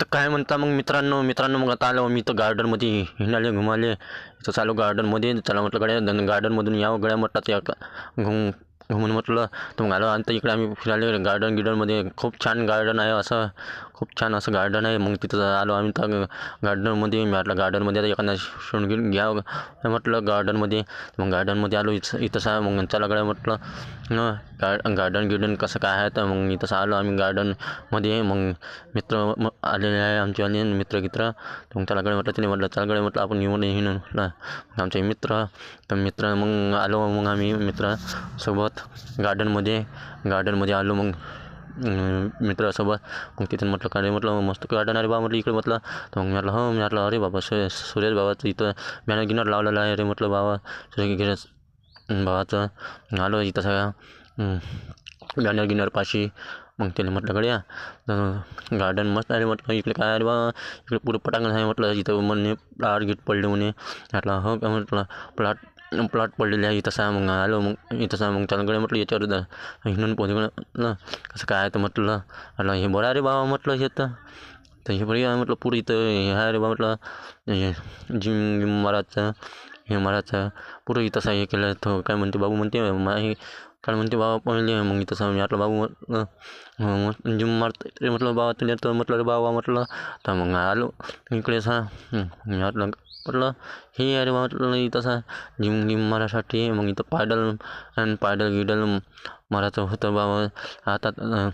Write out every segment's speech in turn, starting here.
तर काय म्हणता मग मित्रांनो? मित्रांनो मग आता आलो मी तर गार्डनमध्ये हिंडाले घुमाले. इथं चालू गार्डनमध्ये चला म्हटलं गड्या गार्डनमधून यावं गड्या म्हटलं. त्या घुम घुमून म्हटलं तर मग आलो आणि इकडे आम्ही फिरायला गार्डन गिर्डनमध्ये खूप छान गार्डन आहे असं खूप छान असं गार्डन आहे. मग तिथं आलो आम्ही. तर गार्डनमध्ये मी म्हटलं गार्डनमध्ये आता एखादा शूट घेऊन घ्यावं म्हटलं गार्डनमध्ये मग गार्डनमध्ये आलो इथं इथं सा मग चला गड्या म्हटलं न गार्ड गार्डन गिर्डन कसं काय आहे? तर मग इथं आलो आम्ही गार्डनमध्ये मग मित्र आलेले आहे आमचे आणि मित्र गित्र. तर मग त्याला गडे म्हटलं तिने म्हटलं चल म्हटलं आपण येऊन येऊन म्हटलं आमचे मित्र. तर मित्र मग आलो मग आम्ही मित्रासोबत गार्डनमध्ये गार्डनमध्ये आलो मग मित्रासोबत. मग तिथून म्हटलं काय रे म्हटलं मस्त गार्डन अरे बा म्हटलं इकडे म्हटलं. तर मग मी म्हटलं हो मी म्हटलं अरे बाबा सु सुरेश बाबाचं इथं बॅनर गिनर लावलेलं आहे रे म्हटलं बाबा सुरेश गिरस बाबाचं आलो इथं सगळ्या बॅनर गिनर पाशी. मग त्याला म्हटलं गड्या गार्डन मस्त आहे म्हटलं इकडे काय अरे बा इकडे पुढं पटांगण आहे म्हटलं इथं म्हणे प्लाट गिट पडले म्हणे. म्हटलं हो का म्हटलं प्लाट प्लॉट पडलेले आहे इथं सा मग आलो मग इथं सा मग त्याला गड्या म्हटलं याच्यावर हिंडून पोहोच म्हटलं कसं काय तर म्हटलं म्हटलं हे बरं अरे बाबा म्हटलं हे तर तर हे बरी आहे म्हटलं पुढं इथं हे आहे रे बा म्हटलं हे जिम गिम मारायचं हे मारायचं पुढं इथं असं हे केलं तर काय म्हणते बाबू म्हणते मा हे म्हणते बाबा पहिले मग इथं मी म्हटलं बाबू म्हटलं मग जिम मारता रे म्हटलं बाबा म्हणजे तुला तर म्हटलं रे बाबा म्हटलं. तर मग आलो. इकडे सा मी म्हटलं म्हटलं हे अरे बा म्हटलं इथं असं जिम गिम मारायसाठी मग इथं पायडल आणि पायडल गिडल मारायचं होतं बाबा. आता अं,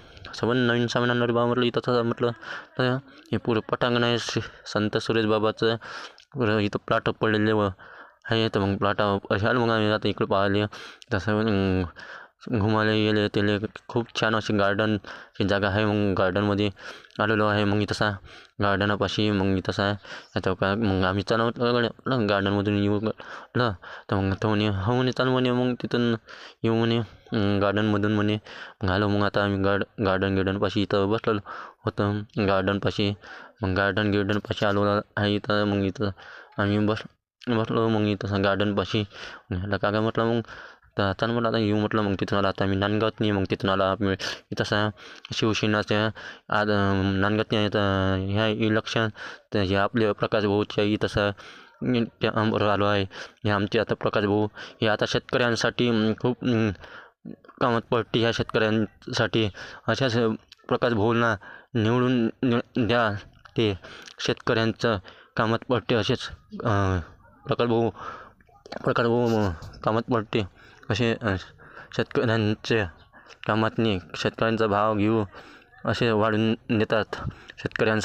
नवीन सामान आणणार बाबा म्हटलं इथं तसं म्हटलं. तर हे पुरं पटांगण आहे श्री संत सुरेश बाबाचं. पुरं इथं प्लॉट पडलेले व आहे तर मग प्लॉटा असे आलो मग आम्ही आता इकडे पाहिले. तसं अं, घुमाले गेले त्याले खूप छान अशी गार्डनची जागा आहे. मग गार्डनमध्ये आलेलो आहे. मग तसा गार्डनापाशी मग तसा आहे आता काय मग आम्ही चला गार्डनमधून येऊ म्हटलं तर मग तो म्हणे हो म्हणे चाल म्हणे मग तिथून येऊ म्हणे गार्डनमधून म्हणे. मग आलो मग आता आम्ही गार्ड गार्डन गिर्डनपाशी इथं बसलेलो होतं. गार्डनपाशी मग गार्डन गिर्डनपाशी आलो आहे इथं मग इथं आम्ही बस म्हटलं मग इथं गार्डनपाशी. म्हटलं का म्हटलं मग तर चल म्हटलं आता येऊ म्हटलं मग तिथून आला आता आम्ही नांदगावातनी मग तिथून आला मी इथं सा शिवसेनाच्या आज अं, नांदगावतनी तर ह्या इलेक्शन तर हे आपले प्रकाश भाऊच्या इथं त्या आलो आहे. हे आमचे आता प्रकाश भाऊ हे आता शेतकऱ्यांसाठी खूप कामात पडते ह्या शेतकऱ्यांसाठी. अशाच प्रकाश भाऊंना निवडून द्या ते शेतकऱ्यांचं कामात पडते असेच प्रकल्प प्रकल्प कामात पडते असे शेतकऱ्यांचे कामातनी शेतकऱ्यांचा भाव घेऊ असे वाढून देतात शेतकऱ्यांसाठी.